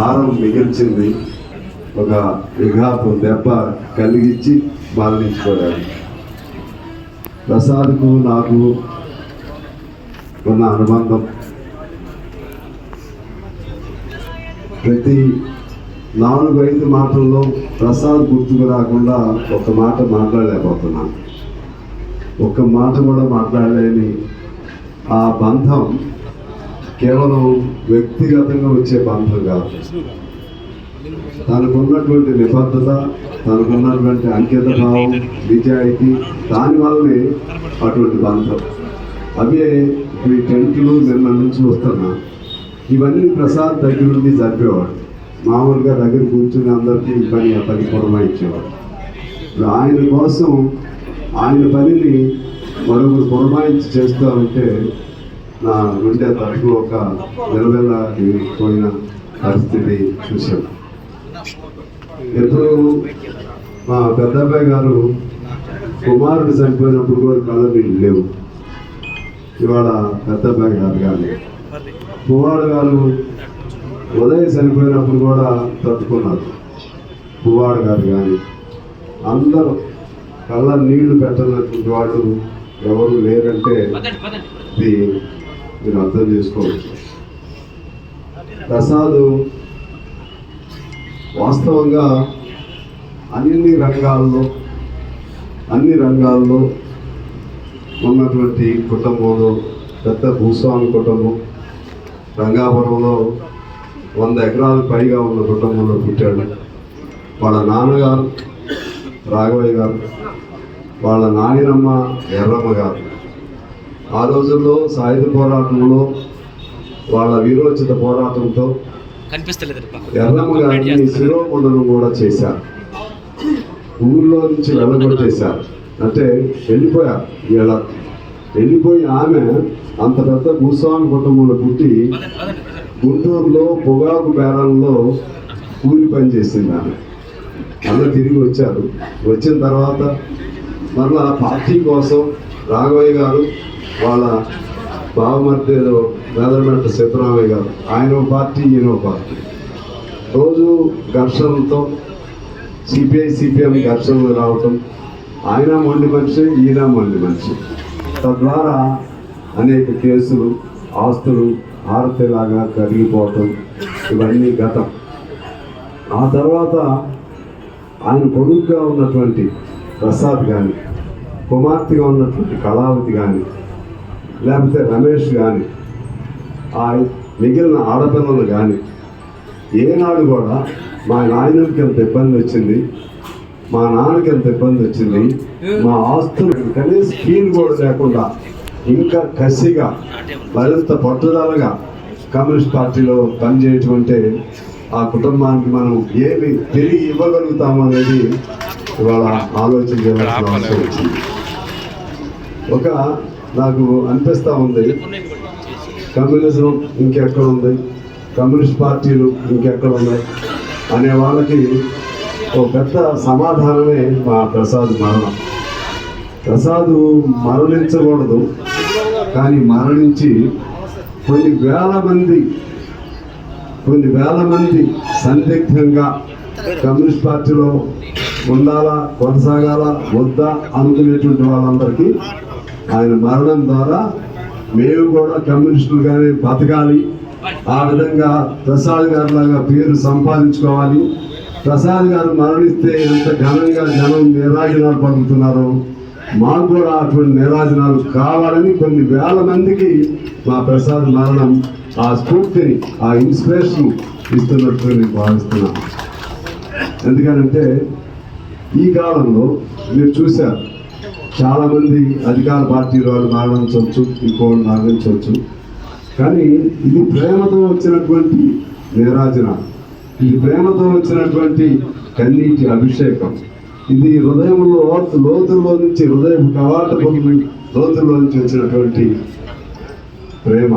భారం మిగిల్చింది. ఒక విఘాతం దెబ్బ కలిగించి మరణించిపోయాడు ప్రసాద్కు నాకు ఉన్న అనుబంధం. ప్రతి నాలుగు ఐదు మాటల్లో ప్రసాద్ గుర్తుకు రాకుండా ఒక మాట మాట్లాడలేకపోతున్నాను. ఒక్క మాట కూడా మాట్లాడలేని ఆ బంధం కేవలం వ్యక్తిగతంగా వచ్చే బంధం కాదు. తనకున్నటువంటి నిబద్ధత తనకున్నటువంటి అంకిత భావం నిజాయితీ దానివల్లనే అటువంటి బంధం. అవే ఈ టెంట్లు నిన్న నుంచి వస్తున్నా. ఇవన్నీ ప్రసాద్ దగ్గర నుండి జరిపేవాడు. మామూలుగా దగ్గర కూర్చుని అందరికీ ఈ పని ఆ పని పురమాయించేవాడు ఇప్పుడు ఆయన కోసం ఆయన పనిని మరొకరు పురమాయించి చేస్తూ ఉంటే నా గుండె తరపు ఒక నిలబెల్లిపోయిన పరిస్థితి చూశాను. ఎప్పుడు మా పెద్దబ్బాయి గారు కుమారుడు చనిపోయినప్పుడు కూడా కళ్ళ నీళ్ళు లేవు. ఇవాళ పెద్దబ్బాయి గారు కానీ పువ్వాడు గారు ఉదయం చనిపోయినప్పుడు కూడా తట్టుకున్నారు. పువ్వాడు గారు కానీ అందరూ కళ్ళ నీళ్ళు పెట్టనటువంటి వాళ్ళు ఎవరు లేరంటే ఇది మీరు అర్థం చేసుకోవచ్చు ప్రసాద్ వాస్తవంగా అన్ని రంగాల్లో అన్ని రంగాల్లో ఉన్నటువంటి కుటుంబంలో పెద్ద భూస్వామి కుటుంబం రంగాపురంలో వంద ఎకరాలు పైగా ఉన్న కుటుంబంలో పుట్టాడు. వాళ్ళ నాన్నగారు రాఘవయ్య గారు వాళ్ళ నాయనమ్మ ఎర్రమ్మ గారు. ఆ రోజుల్లో సాయుధ పోరాటంలో వాళ్ళ వీరోచిత పోరాటంతో ఎర్రమ్మ గారిని కూడా చేశారు. ఊళ్ళో నుంచి వెళ్ళగొట్టేశారు అంటే వెళ్ళిపోయారు వీళ్ళ వెళ్ళిపోయి ఆమె అంత పెద్ద భూస్వామి కుటుంబంలో పుట్టి గుంటూరులో పొగాకు బేరంలో కూలి పని చేసింది ఆమె. అందరూ తిరిగి వచ్చారు. వచ్చిన తర్వాత మరలా పార్టీ కోసం రాఘవయ్య గారు వాళ్ళ బావమర్ది వేదరమెట్ట సిద్ధరామయ్య గారు. ఆయన పార్టీ ఈయన పార్టీ. రోజు ఘర్షణలతో సిపిఐ సిపిఎం ఘర్షణలు రావటం ఆయన మొండి మనిషి ఈయన మొండి మనిషి. తద్వారా అనేక కేసులు ఆస్తులు ఆరతిలాగా కరిగిపోవటం ఇవన్నీ గతం ఆ తర్వాత ఆయన కొడుకుగా ఉన్నటువంటి ప్రసాద్ కానీ కుమార్తెగా ఉన్నటువంటి కళావతి కానీ లేకపోతే రమేష్ కానీ ఆ మిగిలిన ఆడపిల్లలు కానీ ఏనాడు కూడా మా నాయనకి ఎంత ఇబ్బంది వచ్చింది మా నాన్నకి ఎంత ఇబ్బంది వచ్చింది మా ఆస్తులు కనీసం ఫీల్ కూడా లేకుండా ఇంకా కసిగా మరింత పట్టుదలగా కమ్యూనిస్ట్ పార్టీలో పనిచేయటం ఆ కుటుంబానికి మనం ఏమి తిరిగి ఇవ్వగలుగుతాము అనేది ఇవాళ ఆలోచన చేయాల్సిన అవసరం వచ్చింది. ఒక నాకు అనిపిస్తూ ఉంది. కమ్యూనిజం ఇంకెక్కడ ఉంది? కమ్యూనిస్ట్ పార్టీలు ఇంకెక్కడ ఉన్నాయి? అనే వాళ్ళకి ఒక పెద్ద సమాధానమే మా ప్రసాద్ మరణం. ప్రసాద్ మరణించకూడదు కానీ మరణించి కొన్ని వేల మంది కొన్ని వేల మంది సందిగ్ధంగా కమ్యూనిస్ట్ పార్టీలో ఉండాలా కొనసాగాల వద్దా అనుకునేటువంటి వాళ్ళందరికీ ఆయన మరణం ద్వారా మేము కూడా కమ్యూనిస్టులుగానే బతకాలి. ఆ విధంగా ప్రసాద్ గారి లాగా పేరు సంపాదించుకోవాలి. ప్రసాద్ గారు మరణిస్తే ఎంత ఘనంగా జనం నిరాజనాలు పలుకుతున్నారో మాకు కూడా అటువంటి నిరాజనాలు కావాలని కొన్ని వేల మందికి మా ప్రసాద్ మరణం ఆ స్ఫూర్తిని ఆ ఇన్స్పిరేషన్ ఇస్తున్నట్టు నేను భావిస్తున్నాను. ఎందుకనంటే ఈ కాలంలో మీరు చూశారు చాలా మంది అధికార పార్టీ వాళ్ళు మరణించవచ్చు ఇంకోటి మరణించవచ్చు కానీ ఇది ప్రేమతో వచ్చినటువంటి నిరాజన ఇది ప్రేమతో వచ్చినటువంటి కన్నీటి అభిషేకం. ఇది హృదయంలో లోతుల్లో నుంచి హృదయం కవాట లోతుల్లో నుంచి వచ్చినటువంటి ప్రేమ